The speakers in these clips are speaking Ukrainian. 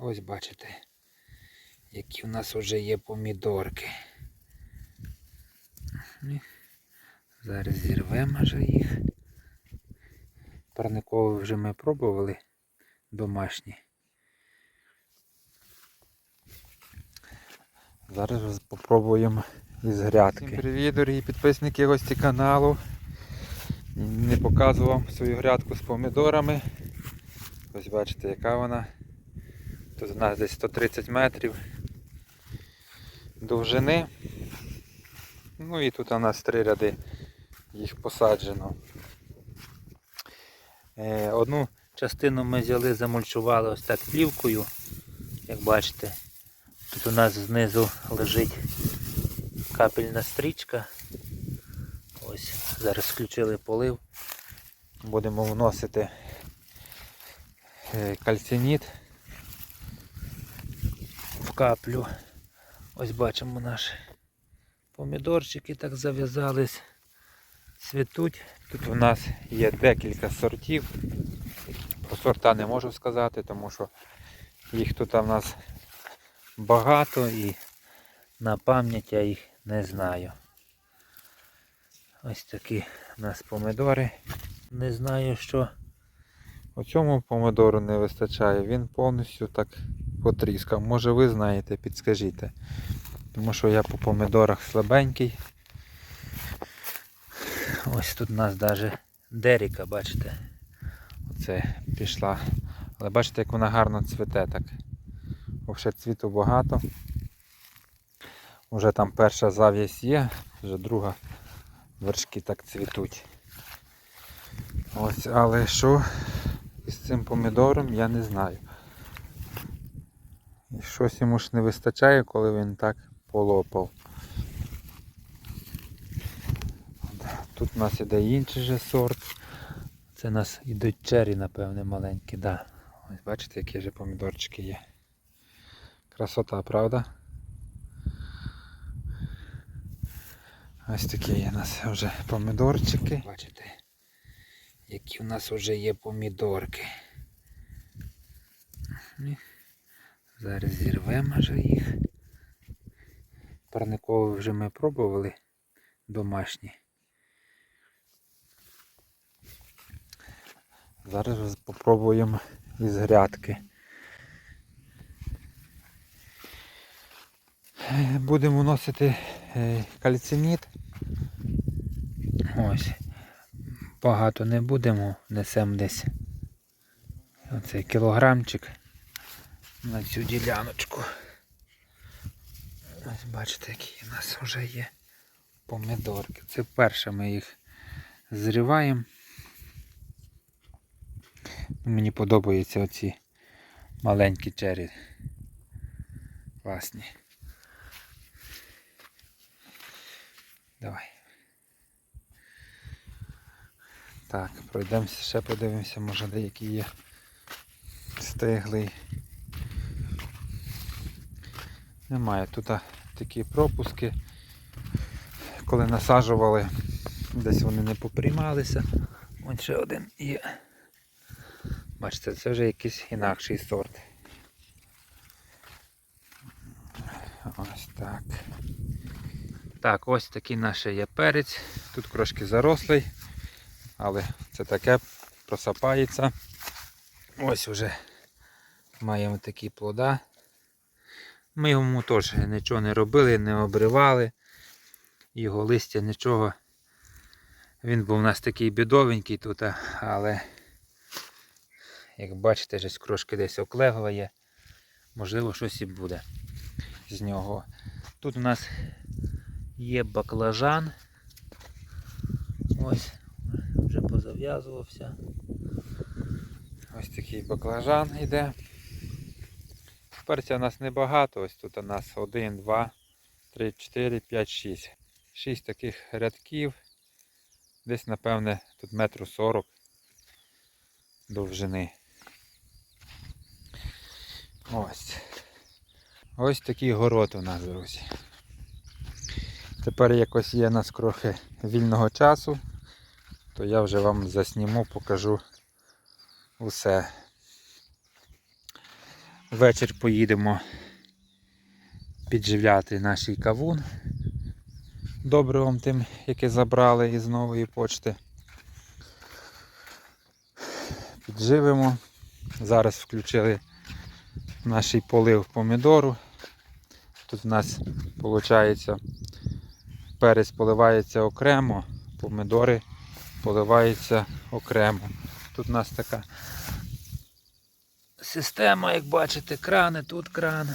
ось бачите, які в нас вже є помідорки. Зараз зірвемо вже їх. Парникові вже ми пробували домашні. Зараз спробуємо із грядки. Всім привіт, дорогі підписники гості каналу. Не показував свою грядку з помідорами. Ось бачите, яка вона. Тут у нас десь 130 метрів довжини. Ну і тут у нас три ряди їх посаджено. Е, Одну частину ми взяли, замульчували ось так плівкою, як бачите. Тут у нас знизу лежить капельна стрічка. Ось зараз включили полив. Будемо вносити е, кальцініт каплю. Ось бачимо наші помідорчики так зав'язались, цвітуть. Тут у нас є декілька сортів. Про сорта не можу сказати, тому що їх тут у нас багато і на пам'ять я їх не знаю. Ось такі у нас помидори. Не знаю, що оцьому помидору не вистачає. Він повністю так потріскав. Може ви знаєте, підскажіть. Тому що я по помидорах слабенький. Ось тут у нас навіть деріка, бачите. Оце пішла. Але бачите, як вона гарно цвіте так. Вже цвіту багато. Уже там перша зав'язь є, вже друга вершки так цвітуть. Ось, але що із цим помідором я не знаю. І щось йому ж не вистачає, коли він так полопав. Тут у нас іде інший же сорт. Це у нас ідуть чері, напевне, маленькі, да. Ось бачите, які же помідорчики є. Красота, правда? Ось такі є у нас вже помідорчики. Бачите, які у нас вже є помідорки. Зараз зірвемо вже їх. Парникові вже ми пробували домашні. Зараз спробуємо із грядки. Будемо вносити е, кальциніт. Ось. Багато не будемо, несемо десь оцей кілограмчик на цю діляночку. Ось бачите, які у нас вже є помидорки. Це вперше ми їх зриваємо. Мені подобаються оці маленькі чері. Класні. Давай. Так, пройдемося, ще подивимося, може деякі є стиглий. Немає тут такі пропуски. Коли насаджували, десь вони не поприймалися. Ось ще один є. Бачите, це вже якийсь інакший сорт. Ось так. Так, ось такий наш є перець. Тут трошки зарослий, але це таке просапається. Ось вже маємо такі плода. Ми йому теж нічого не робили, не обривали. Його листя нічого. Він був у нас такий бідовенький тут, але як бачите, вже крошки десь оклеглає. Можливо, щось і буде з нього. Тут у нас є баклажан. Ось, вже позав'язувався. Ось такий баклажан йде. Перця у нас небагато, ось тут у нас 1, 2, 3, 4, 5, 6. 6 таких рядків. Десь, напевне, тут метру 40 довжини. Ось. Ось такий город у нас, друзі. Тепер якось є у нас трохи вільного часу, то я вже вам засніму, покажу усе. Ввечері поїдемо підживляти наш кавун добривом тим, яке забрали із нової почти. Підживимо. Зараз включили наш полив помідору. Тут у нас виходить перець поливається окремо, помідори поливаються окремо. Тут у нас така система, як бачите, крани, тут кран.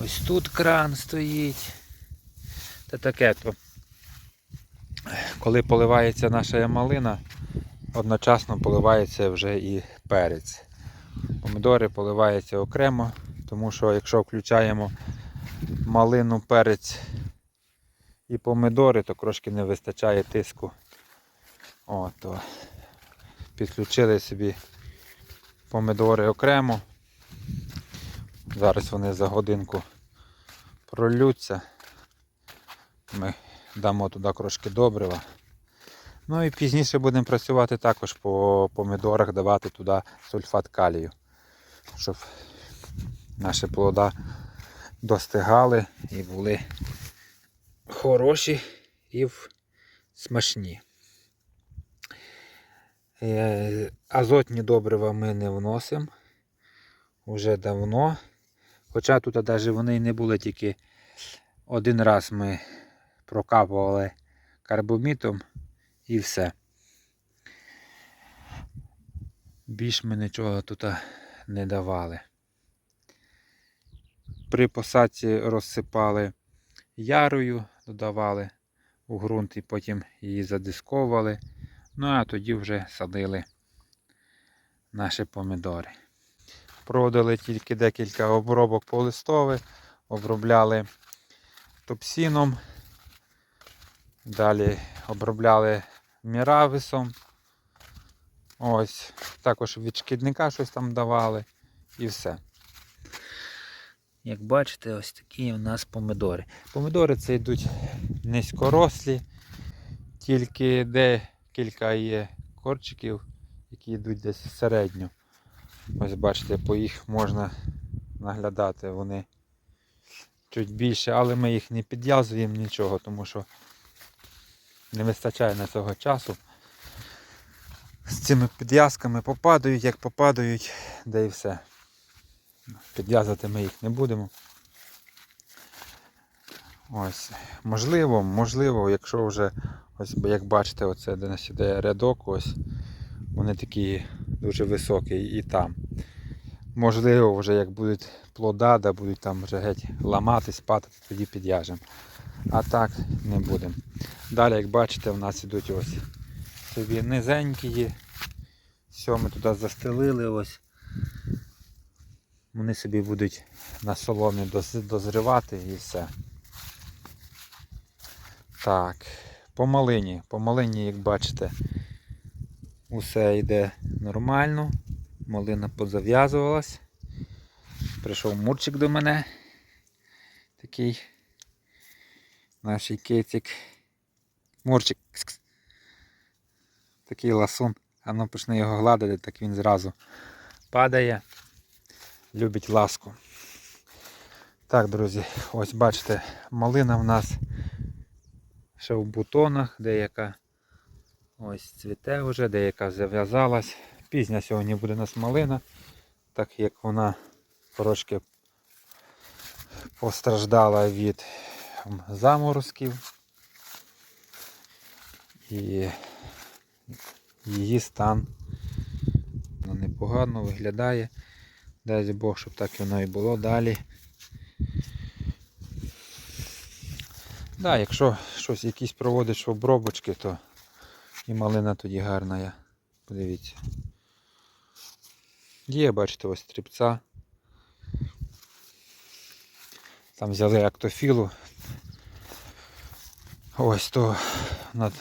Ось тут кран стоїть. Та таке то. Коли поливається наша малина, одночасно поливається вже і перець. Помідори поливаються окремо, тому що якщо включаємо малину, перець і помідори, то трошки не вистачає тиску. О, то підключили собі помідори окремо. Зараз вони за годинку пролються. Ми дамо туди трошки добрива. Ну і пізніше будемо працювати також по помідорах, давати туди сульфат калію, щоб наші плода достигали і були хороші і смачні. Е, Азотні добрива ми не вносимо вже давно. Хоча тут навіть вони не були тільки один раз ми прокапували карбомітом і все. Більш ми нічого тут не давали. При посадці розсипали ярою, додавали у ґрунт і потім її задисковували. Ну а тоді вже садили наші помідори. Проводили тільки декілька обробок по листові, обробляли топсіном, далі обробляли мірависом. Ось, також від шкідника щось там давали і все. Як бачите, ось такі у нас помидори. Помидори це йдуть низькорослі, тільки декілька є корчиків, які йдуть десь середньо. Ось бачите, по їх можна наглядати, вони чуть більше, але ми їх не підв'язуємо нічого, тому що не вистачає на цього часу. З цими підв'язками попадають, як попадають, де і все. Підв'язати ми їх не будемо. Ось, можливо, можливо, якщо вже, ось як бачите, оце де нас іде рядок, ось вони такі дуже високі і там. Можливо, вже як будуть плода, да будуть там вже геть ламатись, падати, тоді підв'яжемо. А так не будемо. Далі, як бачите, в нас ідуть ось собі низенькі. Все, ми туди застелили ось. Вони собі будуть на соломі доз- дозрівати і все. Так, по малині. Як бачите, усе йде нормально. Малина позав'язувалась. Прийшов мурчик до мене. Такий наш кицик. Мурчик. Такий ласун. А ну почне його гладити, так він зразу падає. Любить ласку. Так, друзі, ось бачите, малина в нас ще в бутонах, деяка ось цвіте вже, деяка зав'язалась. Пізня сьогодні буде у нас малина, так як вона трошки постраждала від заморозків. І її стан ну, непогано виглядає. Дай Бог, щоб так воно і було далі. Да, якщо щось якісь проводиш обробочки, то і малина тоді гарна. Подивіться. Є, бачите, ось стрібця. Там взяли актофілу. Ось то на,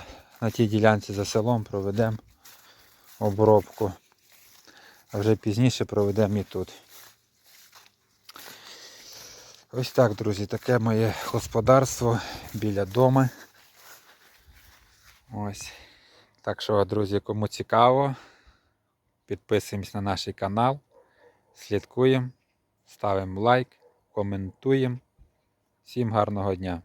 на тій ділянці за селом проведемо обробку. А вже пізніше проведемо і тут. Ось так, друзі, таке моє господарство біля дому. Ось. Так що, друзі, кому цікаво, підписуємось на наш канал, слідкуємо. ставимо лайк, коментуємо. Всім гарного дня!